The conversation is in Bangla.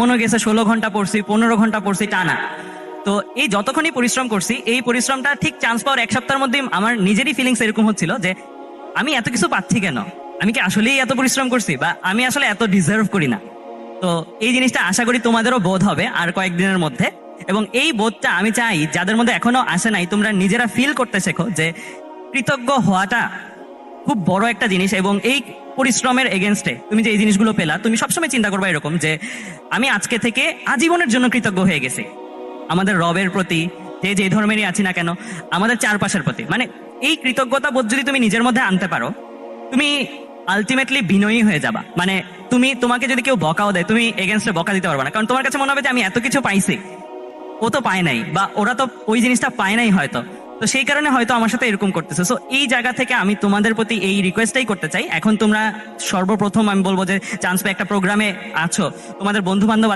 মনে গেছে, ষোলো ঘণ্টা পড়ছি, পনেরো ঘণ্টা পড়ছি, টানা। তো এই যতক্ষণই পরিশ্রম করছি, এই পরিশ্রমটা ঠিক চান্স পাওয়ার এক সপ্তাহের মধ্যে আমার নিজেরই ফিলিংস এরকম হচ্ছিল যে, আমি এত কিছু পাচ্ছি কেন? আমি কি আসলেই এত পরিশ্রম করছি বা আমি আসলে এত ডিজার্ভ করি না? তো এই জিনিসটা আশা করি তোমাদেরও বোধ হবে আর কয়েকদিনের মধ্যে। এবং এই বোধটা আমি চাই, যাদের মধ্যে এখনও আসে নাই, তোমরা নিজেরা ফিল করতে শেখো যে, কৃতজ্ঞ হওয়াটা খুব বড় একটা জিনিস এবং এই পরিশ্রমের এগেনস্টে তুমি যে এই জিনিসগুলো পেলা, তুমি সবসময় চিন্তা করবা এরকম যে, আমি আজকে থেকে আজীবনের জন্য কৃতজ্ঞ হয়ে গেছি। আমাদের রবের প্রতি, যে যে ধর্মেরই আছি না কেন, আমাদের চারপাশের প্রতি। মানে এই কৃতজ্ঞতা বোধ যদি তুমি নিজের মধ্যে আনতে পারো, তুমি আলটিমেটলি বিনয়ী হয়ে যাবা। মানে তুমি, তোমাকে যদি কেউ বকাও দেয়, তুমি এগেনস্টে বকা দিতে পারবে না। কারণ তোমার কাছে মনে হবে যে, আমি এত কিছু পাইছি। ও তো পায় নাই, বা ওরা তো ওই জিনিসটা পায় নাই হয়তো। তো সেই কারণে হয়তো আমার সাথে এরকম করতেছে। সো এই জায়গা থেকে আমি তোমাদের প্রতি এই রিকোয়েস্টটাই করতে চাই। এখন তোমরা সর্বপ্রথম আমি বলব যে চান্স একটা প্রোগ্রামে আছো। তোমাদের বন্ধু বান্ধব